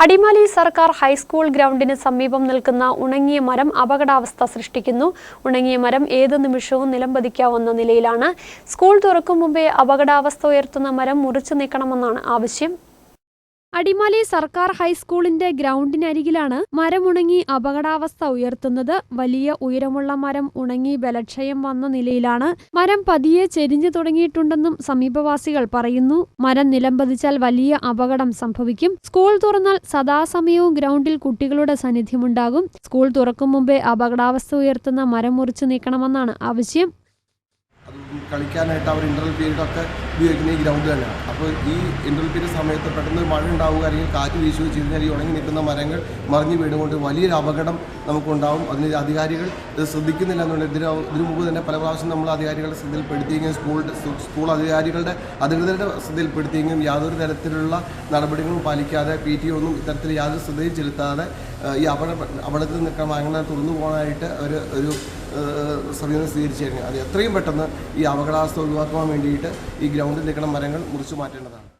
അടിമാലി സർക്കാർ ഹൈസ്കൂൾ ഗ്രൗണ്ടിന് സമീപം നിൽക്കുന്ന ഉണങ്ങിയ മരം അപകടാവസ്ഥ സൃഷ്ടിക്കുന്നു. ഉണങ്ങിയ മരം ഏത് നിമിഷവും നിലംപതിക്കാവുന്ന നിലയിലാണ്. സ്കൂൾ തുറക്കും മുമ്പേ അപകടാവസ്ഥ ഉയർത്തുന്ന മരം മുറിച്ചു നീക്കണമെന്നാണ് ആവശ്യം. അടിമാലി സർക്കാർ ഹൈസ്കൂളിന്റെ ഗ്രൗണ്ടിനരികിലാണ് മരമുണങ്ങി അപകടാവസ്ഥ ഉയർത്തുന്നത്. വലിയ ഉയരമുള്ള മരം ഉണങ്ങി ബലക്ഷയം വന്ന നിലയിലാണ്. മരം പതിയെ ചെരിഞ്ഞു തുടങ്ങിയിട്ടുണ്ടെന്നും സമീപവാസികൾ പറയുന്നു. മരം നിലംപതിച്ചാൽ വലിയ അപകടം സംഭവിക്കും. സ്കൂൾ തുറന്നാൽ സദാസമയവും ഗ്രൗണ്ടിൽ കുട്ടികളുടെ സാന്നിധ്യമുണ്ടാകും. സ്കൂൾ തുറക്കും മുമ്പേ അപകടാവസ്ഥ ഉയർത്തുന്ന മരം മുറിച്ചു നീക്കണമെന്നാണ് ആവശ്യം. കളിക്കാനായിട്ട് അവർ ഇന്റർവൽ പീരീഡൊക്കെ ഉപയോഗിക്കുന്ന ഈ ഗ്രൗണ്ട് തന്നെയാണ്. അപ്പോൾ ഈ ഇന്റർവൽ പീരീഡ് സമയത്ത് പെട്ടെന്ന് മഴ ഉണ്ടാവുക അല്ലെങ്കിൽ കാറ്റ് വീശുകയോ ചെയ്ത് കഴിഞ്ഞാൽ ഈ ഉണങ്ങി നിൽക്കുന്ന മരങ്ങൾ മറിഞ്ഞു വീടുകൊണ്ട് വലിയൊരു അപകടം നമുക്കുണ്ടാവും. അതിന് അധികാരികൾ ഇത് ശ്രദ്ധിക്കുന്നില്ല എന്നുള്ള ഇതിന് ഇതിനു മുമ്പ് തന്നെ പല പ്രാവശ്യം നമ്മൾ അധികാരികളുടെ ശ്രദ്ധയിൽപ്പെടുത്തിയെങ്കിലും സ്കൂൾ സ്കൂൾ അധികാരികളുടെ അധികൃതരുടെ ശ്രദ്ധയിൽപ്പെടുത്തിയെങ്കിലും യാതൊരു തരത്തിലുള്ള നടപടികളും പാലിക്കാതെ പി ടി ഒന്നും ഇത്തരത്തിൽ യാതൊരു ശ്രദ്ധയും ചെലുത്താതെ ഈ അപകട അപകടത്തിൽ നിൽക്കാൻ അങ്ങനെ തുറന്നു പോകാനായിട്ട് ഒരു ഒരു സമീപനം സ്വീകരിച്ചിരുന്നു അത് എത്രയും പെട്ടെന്ന് ഈ അപകടാവസ്ഥ ഒഴിവാക്കുവാൻ വേണ്ടിയിട്ട് ഈ ഗ്രൗണ്ടിൽ നിൽക്കുന്ന മരങ്ങൾ മുറിച്ചു മാറ്റേണ്ടതാണ്.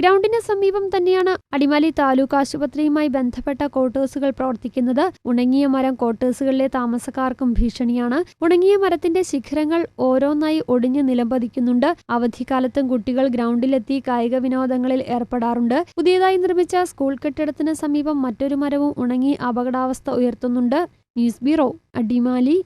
ഗ്രൗണ്ടിന് സമീപം തന്നെയാണ് അടിമാലി താലൂക്ക് ആശുപത്രിയുമായി ബന്ധപ്പെട്ട ക്വാർട്ടേഴ്സുകൾ പ്രവർത്തിക്കുന്നത്. ഉണങ്ങിയ മരം ക്വാർട്ടേഴ്സുകളിലെ താമസക്കാർക്കും ഭീഷണിയാണ്. ഉണങ്ങിയ മരത്തിന്റെ ശിഖരങ്ങൾ ഓരോന്നായി ഒടിഞ്ഞു നിലംപതിക്കുന്നുണ്ട്. അവധിക്കാലത്തും കുട്ടികൾ ഗ്രൗണ്ടിലെത്തി കായിക വിനോദങ്ങളിൽ ഏർപ്പെടാറുണ്ട്. പുതിയതായി നിർമ്മിച്ച സ്കൂൾ കെട്ടിടത്തിന് സമീപം മറ്റൊരു മരവും ഉണങ്ങി അപകടാവസ്ഥ ഉയർത്തുന്നുണ്ട്. News bureau Adimali.